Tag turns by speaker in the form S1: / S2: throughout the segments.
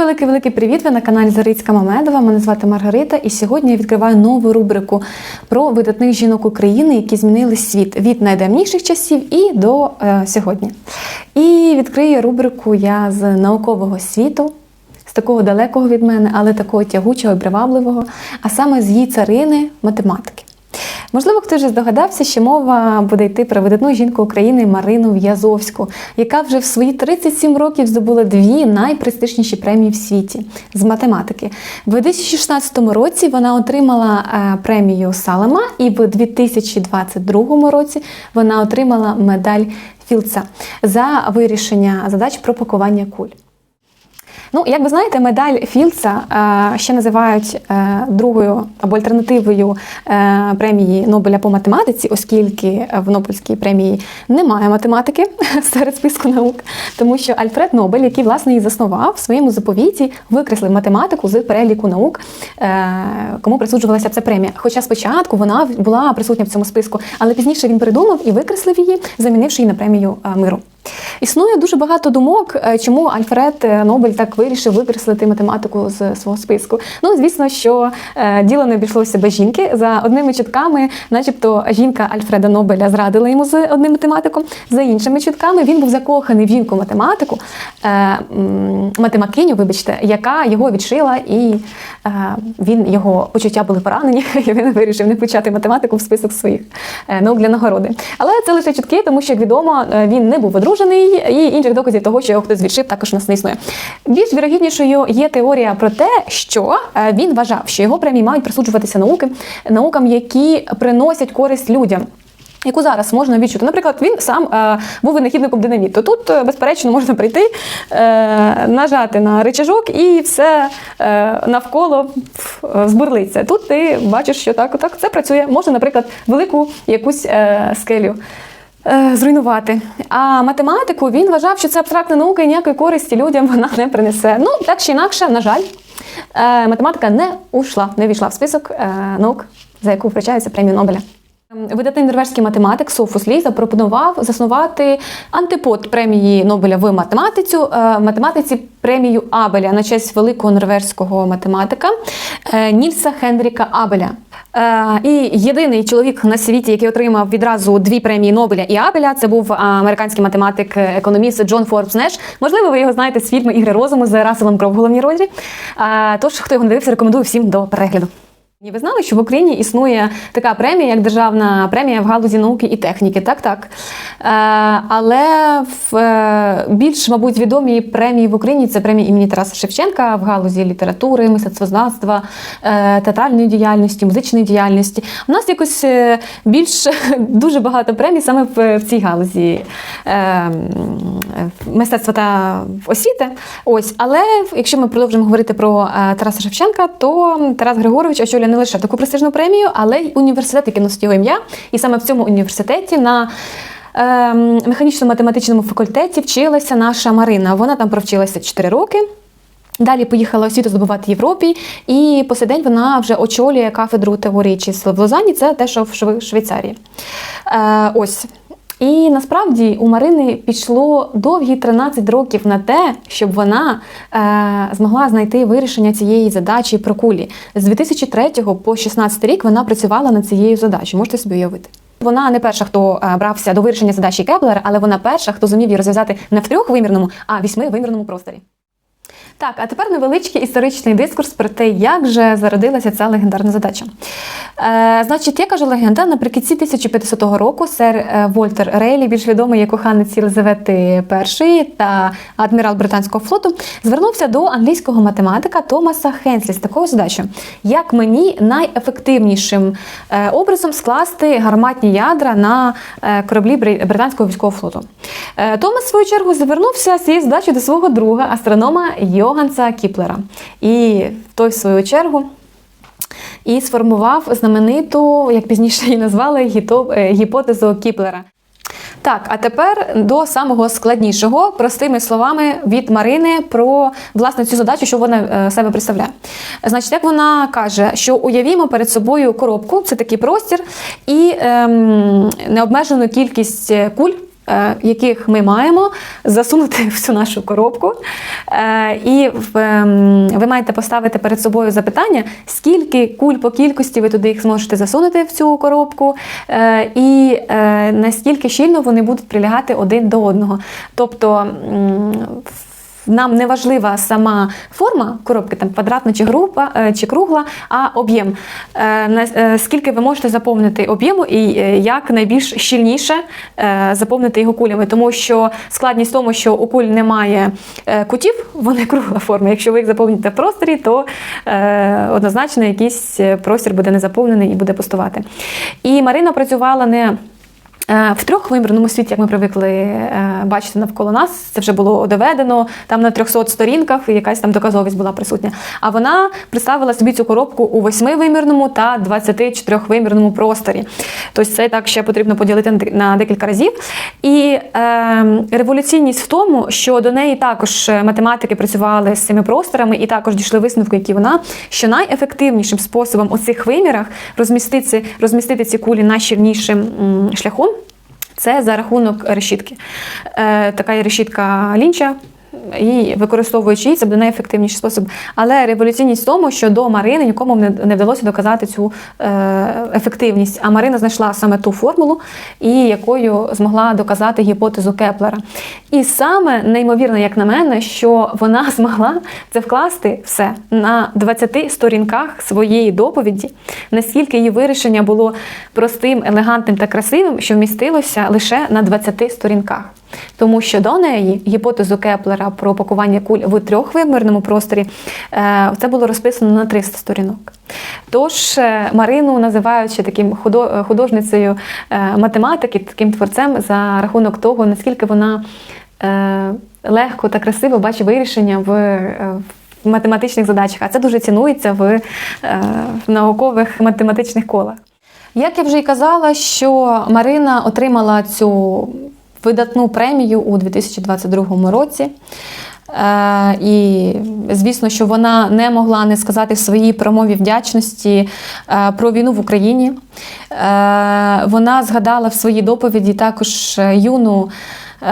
S1: Великий великий привіт! Ви на каналі Зарицька Мамедова. Мене звати Маргарита, і сьогодні я відкриваю нову рубрику про видатних жінок України, які змінили світ від найдавніших часів і до е, сьогодні. І відкрию рубрику я з наукового світу, з такого далекого від мене, але такого тягучого і привабливого, а саме з її царини математики. Можливо, хтось вже здогадався, що мова буде йти про видатну жінку України Марину В'язовську, яка вже в свої 37 років здобула дві найпрестижніші премії в світі з математики. В 2016 році вона отримала е, премію Салема, і в 2022 році вона отримала медаль Філдса за вирішення задач про пакування куль. Ну, як ви знаєте, медаль Філдса е, ще називають е, другою або альтернативою е, премії Нобеля по математиці, оскільки в Нобельській премії немає математики серед списку наук, тому що Альфред Нобель, який власне її заснував, в своєму заповіті викреслив математику з переліку наук, кому присуджувалася ця премія. Хоча спочатку вона була присутня в цьому списку, але пізніше він передумав і викреслив її, замінивши її на премію миру. Існує дуже багато думок, е, чому Альфред е, Нобель так вирішив викреслити математику з свого списку. Ну, звісно, що е, діло не обійшлося без жінки. За одними чутками, начебто, жінка Альфреда Нобеля зрадила йому з одним математиком. За іншими чутками він був закоханий в жінку-математику, матемакиню, вибачте, яка його відшила, і він його почуття були поранені, і він вирішив не почати математику в список своїх наук для нагороди. Але це лише чутки, тому що, як відомо, він не був одружений, і інших доказів того, що його хтось відшив, також у нас не існує. Більш вірогіднішою є теорія про те, що він вважав, що його премії мають присуджуватися науки, наукам, які приносять користь людям. Яку зараз можна відчути. Наприклад, він сам е, був винахідником динаміту. Тут, е, безперечно, можна прийти, е, нажати на рычажок і все е, навколо е, збурлиться. Тут ти бачиш, що так, так це працює. Можна, наприклад, велику якусь е, скелю. Е, зруйнувати. А математику він вважав, що це абстрактна наука і ніякої користі людям вона не принесе. Ну, так чи інакше, на жаль, е, математика не ушла, не війшла в список е, наук, за яку вручається премію Нобеля. Видатний норвезький математик Софус Лі запропонував заснувати антипод премії Нобеля в математицю, математиці премію Абеля на честь великого норвезького математика Нільса Хенріка Абеля. І єдиний чоловік на світі, який отримав відразу дві премії Нобеля і Абеля, це був американський математик-економіст Джон Форбс Неш. Можливо, ви його знаєте з фільму Ігри розуму з Расселом Кроу в головній ролі. Тож, хто його не дивився, рекомендую всім до перегляду. І ви знали, що в Україні існує така премія, як державна премія в галузі науки і техніки, так так. Е, але в е, більш, мабуть, відомі премії в Україні це премія імені Тараса Шевченка в галузі літератури, мистецтвознавства, е, театральної діяльності, музичної діяльності. У нас якось більш дуже багато премій саме в, цій галузі мистецтва та освіти. Ось, але якщо ми продовжимо говорити про Тараса Шевченка, то Тарас Григорович очолює не лише таку престижну премію, але й університет, який носить його ім'я. І саме в цьому університеті на ем, механічно-математичному факультеті вчилася наша Марина. Вона там провчилася 4 роки. Далі поїхала освіту здобувати в Європі, і по сей день вона вже очолює кафедру теорії чисел в Лозанні, це те, що в Швейцарії. Е, Ось. І насправді у Марини пішло довгі 13 років на те, щоб вона е, змогла знайти вирішення цієї задачі про кулі. З 2003 по 16 рік вона працювала над цією задачею. Можете собі уявити. Вона не перша, хто е, брався до вирішення задачі Кеплера, але вона перша, хто зумів її розв'язати не в трьохвимірному, а в вісьмивимірному просторі. Так, а тепер невеличкий історичний дискурс про те, як же зародилася ця легендарна задача. Е, Значить, я кажу легенда, наприкінці 1500 року сер е, Вольтер Рейлі, більш відомий як коханець Єлизавети І та адмірал британського флоту, звернувся до англійського математика Томаса Хенслі з такою задачею, як мені найефективнішим е, образом скласти гарматні ядра на е, кораблі британського військового флоту. Томас, в свою чергу, звернувся з цією задачею до свого друга, астронома Йоганса Кіплера. І той, в свою чергу, і сформував знамениту, як пізніше її назвали, гіпотезу Кіплера. Так, а тепер до самого складнішого, простими словами від Марини про власне цю задачу, що вона е, себе представляє. Значить, як вона каже, що уявімо перед собою коробку, це такий простір, і ем, необмежену кількість куль е, яких ми маємо засунути в цю нашу коробку. Е, І ем, ви маєте поставити перед собою запитання, скільки куль по кількості ви туди їх зможете засунути в цю коробку, е, і е, наскільки щільно вони будуть прилягати один до одного. Тобто нам не важлива сама форма коробки, там квадратна чи група е, чи кругла, а об'єм. Е, е, Скільки ви можете заповнити об'єму і як найбільш щільніше заповнити його кулями, тому що складність в тому, що у куль немає кутів, вони кругла форма. Якщо ви їх заповните в просторі, то однозначно якийсь простір буде не заповнений і буде пустувати. І Марина працювала не В трьохвимірному світі, як ми привикли е, бачити навколо нас, це вже було доведено. Там на 300 сторінках якась там доказовість була присутня. А вона представила собі цю коробку у восьмивимірному та 24-вимірному просторі. Тобто це так ще потрібно поділити на декілька разів. І е, революційність в тому, що до неї також математики працювали з цими просторами і також дійшли висновку, які вона, що найефективнішим способом у цих вимірах розмістити, розмістити ці кулі найщільнішим шляхом. Це за рахунок решітки. Е, така є решітка лінча. І використовуючи її, це буде найефективніший спосіб. Але революційність в тому, що до Марини нікому не, вдалося доказати цю е, ефективність. А Марина знайшла саме ту формулу, і якою змогла доказати гіпотезу Кеплера. І саме неймовірно, як на мене, що вона змогла це вкласти все на 20 сторінках своєї доповіді, наскільки її вирішення було простим, елегантним та красивим, що вмістилося лише на 20 сторінках. Тому що до неї гіпотезу Кеплера про пакування куль в трьохвимірному просторі е, це було розписано на 300 сторінок. Тож е, Марину називають ще таким художницею е, математики, таким творцем за рахунок того, наскільки вона легко та красиво бачить вирішення в. математичних задачах, а це дуже цінується в, в наукових математичних колах. Як я вже й казала, що Марина отримала цю видатну премію у 2022 році. Е, і звісно, що вона не могла не сказати в своїй промові вдячності е, про війну в Україні. Е, Вона згадала в своїй доповіді також юну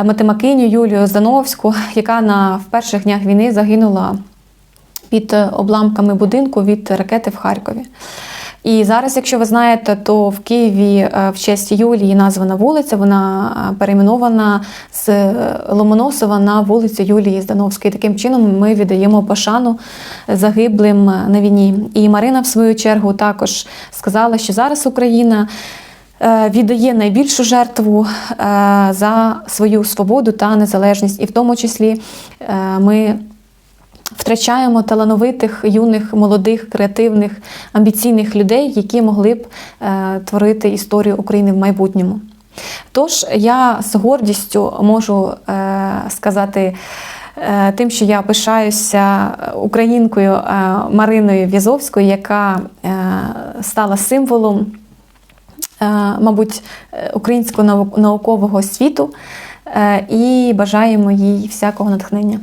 S1: матемакиню Юлію Здановську, яка на в перших днях війни загинула під обламками будинку від ракети в Харкові. І зараз, якщо ви знаєте, то в Києві е, в честь Юлії названа вулиця, вона е, перейменована з е, Ломоносова на вулицю Юлії Здановської. Таким чином ми віддаємо пошану загиблим на війні. І Марина, в свою чергу, також сказала, що зараз Україна. Віддає найбільшу жертву за свою свободу та незалежність, і в тому числі ми втрачаємо талановитих, юних, молодих, креативних, амбіційних людей, які могли б е, творити історію України в майбутньому. Тож я з гордістю можу е, сказати. е, Тим, що я пишаюся українкою Мариною В'язовською, яка стала символом, мабуть, українського наукового світу, і бажаємо їй всякого натхнення.